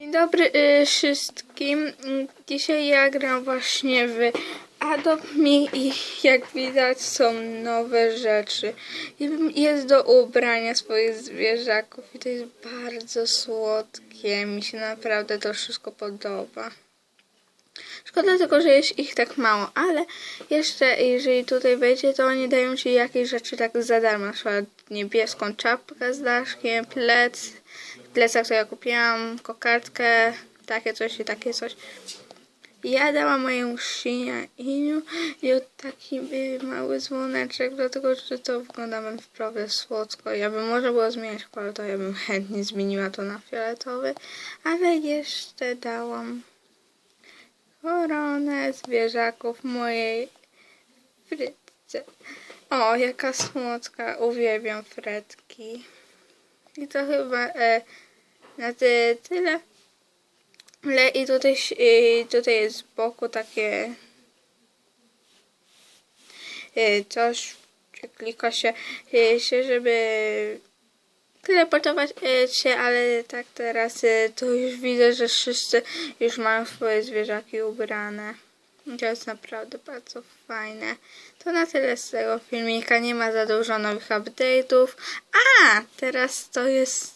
Dzień dobry y, wszystkim. Dzisiaj ja gram właśnie w Adopt Me i jak widać są nowe rzeczy. Jest do ubrania swoich zwierzaków i to jest bardzo słodkie. Mi się naprawdę to wszystko podoba. Szkoda tylko, że jest ich tak mało, ale jeszcze jeżeli tutaj wejdzie, to oni dają ci jakieś rzeczy tak za darmo. Na przykład niebieską czapkę z daszkiem, plec, plecak, co ja kupiłam, kokardkę, takie coś i takie coś. Ja dałam moją Shinia Inu i taki mały dzwoneczek, dlatego że to wygląda naprawdę słodko. Ja bym może było zmieniać kolor, to ja bym chętnie zmieniła to na fioletowy, ale jeszcze dałam koronę zwierzaków mojej Frytce. O, jaka słodka, uwielbiam fretki. I to chyba e, na ty, tyle. Ale i tutaj, i tutaj jest z boku takie e, coś, gdzie klika się, e, się żeby teleportować e, się, ale tak teraz to już widzę, że wszyscy już mają swoje zwierzaki ubrane. To jest naprawdę bardzo fajne. To na tyle z tego filmika. Nie ma za dużo nowych update'ów. A! Teraz to jest...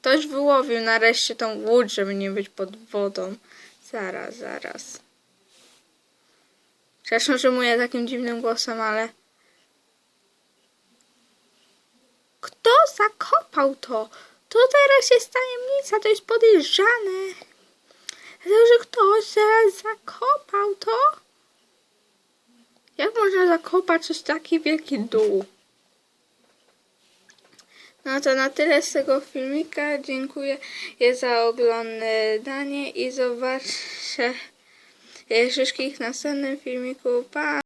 Ktoś wyłowił nareszcie tą łódź, żeby nie być pod wodą. Zaraz, zaraz. Przepraszam, że mówię takim dziwnym głosem, ale... Kto zakopał to? To teraz jest tajemnica, to jest podejrzane. Dlatego, że ktoś zaraz zakopał to? Jak można zakopać coś taki wielki dół? No to na tyle z tego filmika. Dziękuję za oglądanie i zobaczę wszystkich w następnym filmiku. Pa!